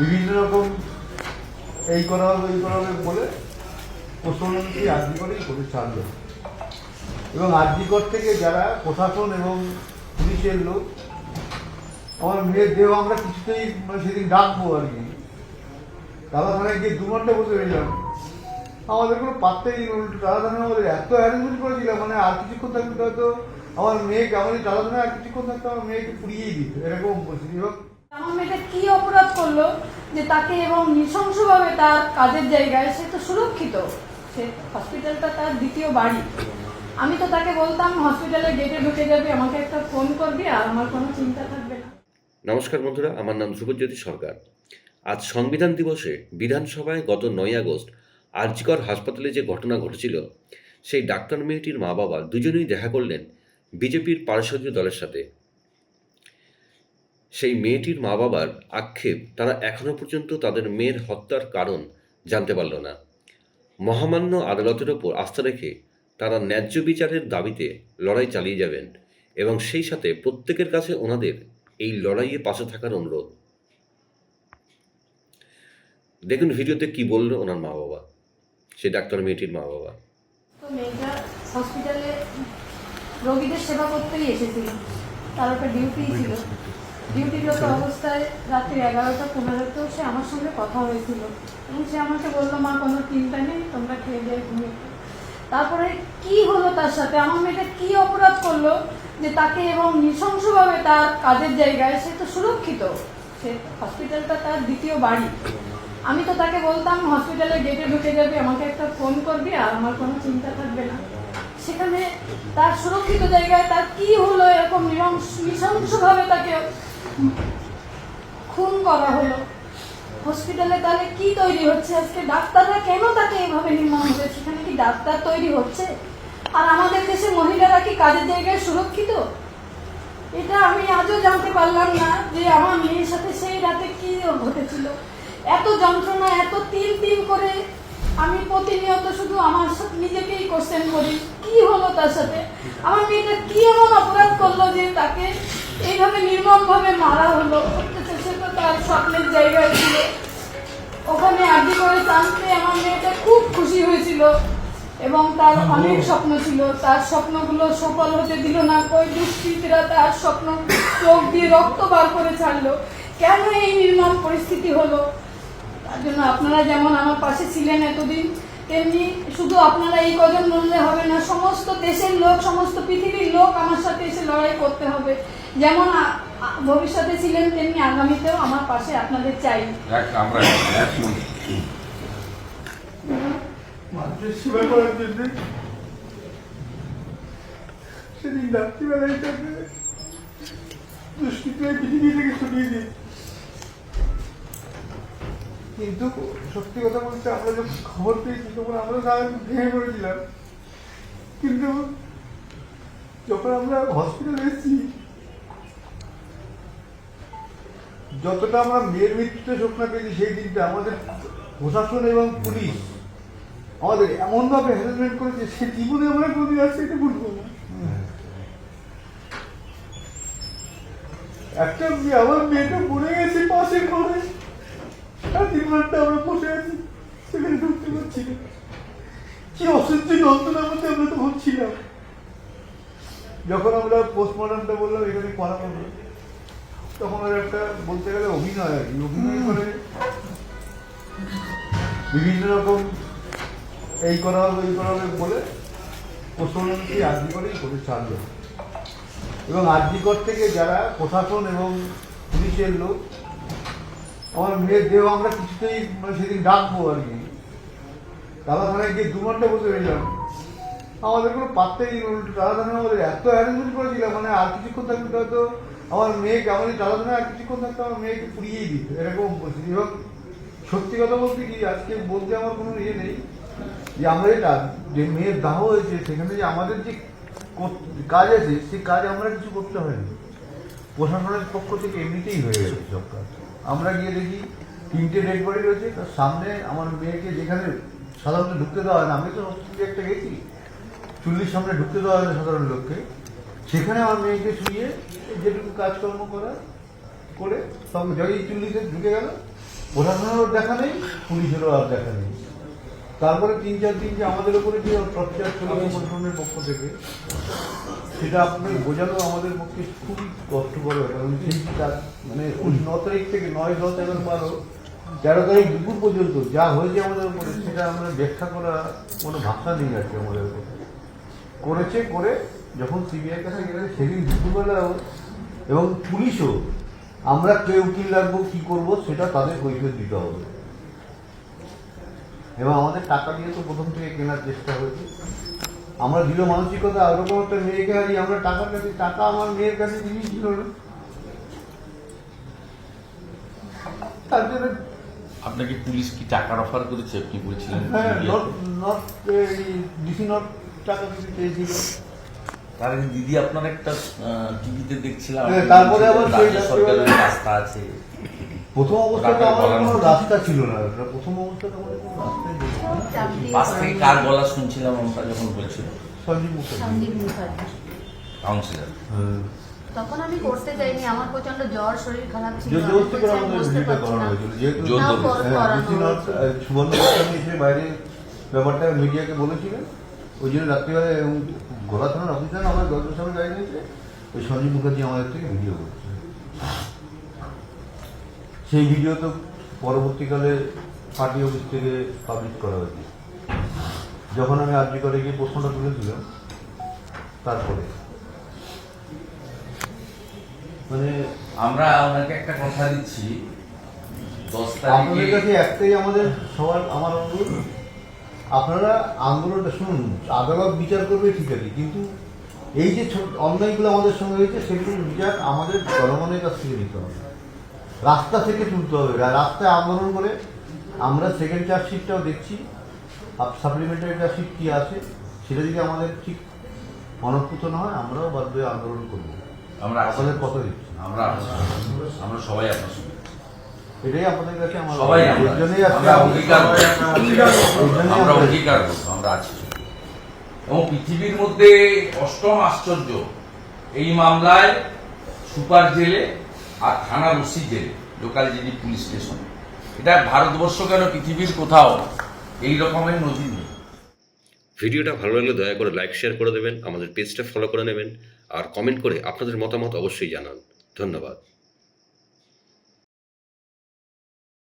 বিভিন্ন রকম এই করা হবে এই করা হবে বলে পশ্চিমবঙ্গকে আর্জি করেই করে ছাড়লো এবং আর্জিকর থেকে যারা প্রশাসন এবং পুলিশের লোক, আমার মেয়ের দেহ আমরা কিছুতেই মানে সেদিন ডাকবো আর কি। দাদাখানায় গিয়ে দু ঘণ্টা বসে রইলাম আমাদের কোনো পাত্তাই উল্টো দাদাখানা আমাদের এত অ্যারেঞ্জমেন্ট করেছিলাম মানে আর কিছুক্ষণ থাকতে হয়তো আমার মেয়েকে আমাদের দাদাখানায় আর কিছুক্ষণ থাকতে আমার মেয়েকে পুড়িয়েই দিত, এরকম পরিস্থিতি। এবং আমার মেয়েটা কি অপরাধ করল যে তাকে এবং নৃশংসভাবে তার কাজের জায়গায় সে তো সুরক্ষিত। সে হসপিটালটা তার দ্বিতীয় বাড়ি। আমি তো তাকে বলতাম হসপিটালের গেটে ঢুকে যাবি, আমাকে একটা ফোন করবি আর আমার কোনো চিন্তা থাকবে না। নমস্কার বন্ধুরা, আমার নাম ধ্রুবজ্যোতি সরকার। আজ সংবিধান দিবসে বিধানসভায় গত নয় আগস্ট আরজিকর হাসপাতালে যে ঘটনা ঘটেছিল, সেই ডাক্তার মেয়েটির মা বাবা দুজনেই দেখা করলেন বিজেপির পার্শ্বদীয় দলের সাথে। সেই মেয়েটির মা বাবার আক্ষেপ তারা এখনও পর্যন্ত তাদের মেয়ের হত্যার কারণ জানতে পারল না। মহামান্য আদালতের ওপর আস্থা রেখে তারা ন্যায্য বিচারের দাবিতে লড়াই চালিয়ে যাবেন এবং সেই সাথে প্রত্যেকের কাছে ওনাদের এই লড়াইয়ে পাশে থাকার অনুরোধ। দেখুন, ভিডিওতে কি বলল ওনার মা বাবা সেই ডাক্তার মেয়েটির মা বাবা হসপিটালে রোগীদের সেবা করতেই এসেছিল। তার একটা ডিউটি ছিল। ডিউটিরত অবস্থায় রাত্রি এগারোটা পনেরোতেও সে আমার সঙ্গে কথা হয়েছিল। এবং সে আমাকে বলল, মা, কোনো চিন্তা নেই, তোমরা খেয়ে দিয়ে ঘুমিয়ে তারপরে কি হলো তার সাথে? আমার মেয়েটা কি অপরাধ করল যে তাকে এবং নৃশংসভাবে তার কাজের জায়গায় সে তো সুরক্ষিত। সে হসপিটালটা তার দ্বিতীয় বাড়ি। আমি তো তাকে বলতাম হসপিটালে গেটে ঢুকে যাবি, আমাকে একটা ফোন করবি, আর আমার কোনো চিন্তা থাকবে না। সেখানে তার সুরক্ষিত জায়গায় তার কি হলো এরকম নৃশংস- নৃশংসভাবে তাকে খুন করা হলো। হসপিটালে তাহলে কি তৈরি হচ্ছে? আজকে ডাক্তাররা কেন তাকে এভাবে নির্মম হবে সেখানে কি ডাক্তার তৈরি হচ্ছে? আর আমাদের দেশে মহিলারা কি কাজের জায়গায় সুরক্ষিত? এটা আমি আজও জানতে পারলাম না যে আমার মেয়ের সাথে সেই রাতে কি ঘটেছিল। এত যন্ত্রণা, এত তিল তিল করে আমি প্রতিনিয়ত শুধু আমার সাথে নিজেকেই কোশ্চেন করি, কি হলো তার সাথে? আমার মেয়েটা কি এমন অপরাধ করল যে তাকে এইভাবে নির্মম ভাবে মারা হলো। সে তো তার স্বপ্নের জায়গায় ছিল। ওখানে আগে করে টানতে আমার মেয়েটা খুব খুশি হয়েছিল এবং তার অনেক স্বপ্ন ছিল। তার স্বপ্নগুলো সফল হতে দিল না। কই দুষ্কৃতীরা তার স্বপ্ন চোখ দিয়ে রক্ত বার করে ছাড়লো। কেন এই নির্মম পরিস্থিতি হলো? তার জন্য আপনারা যেমন আমার পাশে ছিলেন এতদিন তেমনি শুধু আপনারা এই কজন বললে হবে না সমস্ত দেশের লোক সমস্ত পৃথিবীর লোক আমার সাথে এসে লড়াই করতে হবে। যেমন ভবিষ্যতে ছিলেন তেমনি আগামীতেও আমার পাশে আপনাদের চাই। আমরা সেবা করার জন্য সেদিন রাত্রিবেলায় দুষ্কৃতীরা পৃথিবী থেকে ছড়িয়ে দিই কিন্তু সত্যি কথা বলতে আমরা যখন খবর পেয়েছি, তখন আমরা সারা ভেঙে পড়েছিলাম। কিন্তু যখন আমরা হসপিটালে এসেছি, যতটা আমরা মেয়ের মৃত্যুতে স্বপ্ন পেয়েছি, সেই দিনটা আমাদের প্রশাসন এবং পুলিশ আমাদের এমন ভাবে হ্যারাসমেন্ট করেছে, সে জীবনে আমরা কোনদিন আর সেটা ভুলবো না। একটা আমার মেয়েটা পড়ে গেছে পাশে ঘরে। আর তিন আমরা বসে আছি। সেখানে ঢুকতে পারছি না। কি অসহ্য যন্ত্রণার মধ্যে আমরা তখন ছিলাম যখন আমরা পোস্টমর্টমটা বললাম এখানে করা হবে তখন ওর একটা বলতে গেলে অভিনয় আর কি। অভিনয় করে বিভিন্ন রকম এই করা হবে এই করা হবে বলে পশ্চিমবঙ্গকে আর্জি করেই করে ছাড়লো এবং আর্জিকর থেকে যারা প্রশাসন এবং পুলিশের লোক আমার মেয়ের দেহ আমরা কিছুতেই মানে সেদিন ডাকবো আর কি। দাদাখানায় গিয়ে দু ঘণ্টা বসে রইলাম। আমাদের কোনো পাত্তাই উল্টো দাদাখানা আমাদের এত অ্যারেঞ্জমেন্ট করেছিলাম মানে আর কিছুক্ষণ থাকতে হয়তো আমার মেয়েকে আমাদের দাদাখানায় আর কিছুক্ষণ থাকতে আমার মেয়েকে পুড়িয়েই দিত, এরকম পরিস্থিতি এবং সত্যি কথা বলতে কি, আজকে বলতে আমার কোনো ইয়ে নেই যে আমরা যেটা যে মেয়ের দাহ হয়েছে, সেখানে যে আমাদের যে কাজ আছে, সেই কাজ আমরা কিছু করতে হয়নি। প্রশাসনের পক্ষ থেকে এমনিতেই হয়ে গেছে সব কাজ। আমরা গিয়ে দেখি তিনটে ডেড বডি রয়েছে তার সামনে আমার মেয়েকে যেখানে সাধারণত ঢুকতে দেওয়া হয় না আমি তো হসপিটালে একটা গেছি চুল্লির সামনে ঢুকতে দেওয়া হয় না সাধারণ লোককে সেখানে আমার মেয়েকে শুয়ে যেটুকু কাজকর্ম করা করে সব জয়ী চুল্লিতে ঢুকে গেল প্রশাসনেরও দেখা নেই পুলিশেরও আর দেখা নেই। তারপরে তিন চার দিন যে আমাদের উপরে যে টর্চার ছিল প্রশাসনের পক্ষ থেকে সেটা আপনার বোঝানো আমাদের পক্ষে খুবই কষ্টকর কারণ তার মানে ন তারিখ থেকে নয় দশ এগারো বারো, তেরো তারিখ দুপুর পর্যন্ত যা হয়েছে আমাদের উপরে, সেটা আমরা ব্যাখ্যা করা কোনো ভাষা নেই আর কি আমাদের উপরে। করেছে, করে যখন সিবিআই কাছে গেলে সেদিন দুপুরবেলাও এবং পুলিশও, আমরা কে উকিল রাখব কি করব, সেটা তাদের কৈফিয়ত দিতে হবে। এবং আমাদের টাকা দিয়ে তো প্রথম থেকে কেনার চেষ্টা হয়েছে। আমরা দৃঢ় মানসিকতা ওরকম একটা মেয়েকে হারিয়ে আমরা টাকার কাছে টাকা আমার মেয়ের কাছে জিনিস ছিল না। তার জন্য আপনাকে পুলিশ কি টাকার অফার করেছে? আপনি বলছিলেন হ্যাঁ নট নট ডিসি নট টাকা দিতে চেয়েছিল। তার দিদি আপনার একটা টিভিতে দেখছিলাম। হ্যাঁ, তারপরে আবার রাজ্য সরকারের রাস্তা আছে। প্রথম অবস্থাতে রাতের আমার কোনো। রাস্তা ছিল না। প্রথম অবস্থাতে আমাদের কোনো রাস্তাই ছিল না। পাশ থেকে কার গলা শুনছিলাম আমরা যখন বলছিল? সঞ্জীব মুখার্জি। কাউন্সিলর। হ্যাঁ। তখন আমি করতে চাইনি আমার প্রচণ্ড জ্বর শরীর খারাপ ছিল। জোর করে আমাদের ভিডিওটা করানো হয়েছিল। যেহেতু। কর- হ্যাঁ, গোস্বামী এসে বাইরে ব্যাপারটা মিডিয়াকে বলেছিলেন। ওই জন্য রাত্রিবেলা এবং গোলা থানার অফিসার আমার গল্পের সামনে গাড়ি নিয়েছে। ওই সঞ্জীব মুখার্জি আমাদের থেকে ভিডিও করছে। সেই ভিডিও তো পরবর্তীকালে পার্টি অফিস থেকে পাবলিশ করা হয়েছে। যখন আমি আর্জি করে গিয়ে প্রশ্নটা তুলেছিলাম তারপরে। মানে আমরা ওনাকে একটা কথা দিচ্ছি দশ আপনাদের তারিখে কাছে একটাই আমাদের সবার আমার অনুরোধ আপনারা আন্দোলনটা শুনুন আদালত বিচার করবে ঠিক আছে কিন্তু এই যে অন্যায়গুলো আমাদের সঙ্গে হয়েছে সেগুলোর বিচার আমাদের জনগণের কাছ থেকে নিতে হবে। রাস্তা থেকে তুলতে হবে। রাস্তায় আন্দোলন করে আমরা সেকেন্ড চার্জশিটটাও দেখছি। সাপ্লিমেন্টারি চার্জশিট কী আছে সেটা যদি আমাদের ঠিক অনপ্রুত না হয় আমরাও বাধ্য হয়ে আন্দোলন করব। আমরা। আপনাদের কথা দিচ্ছি আমরা আমরা সবাই আপনার সঙ্গে। এটাই আপনাদের কাছে আমার সবাই আমরা অঙ্গীকার। আমরা আমরা- অঙ্গীকার করব আমরা আছি। এবং পৃথিবীর মধ্যে অষ্টম আশ্চর্য এই মামলায় সুপার জেলে আর থানা ওসি জেলে লোকাল জিডি পুলিশ স্টেশন, এটা ভারতবর্ষ কেন পৃথিবীর কোথাও এই রকমের নদী নেই? ভিডিওটা ভালো লাগলে দয়া করে লাইক, শেয়ার করে দেবেন, আমাদের পেজটা ফলো করে নেবেন, আর কমেন্ট করে আপনাদের মতামত অবশ্যই জানান। ধন্যবাদ।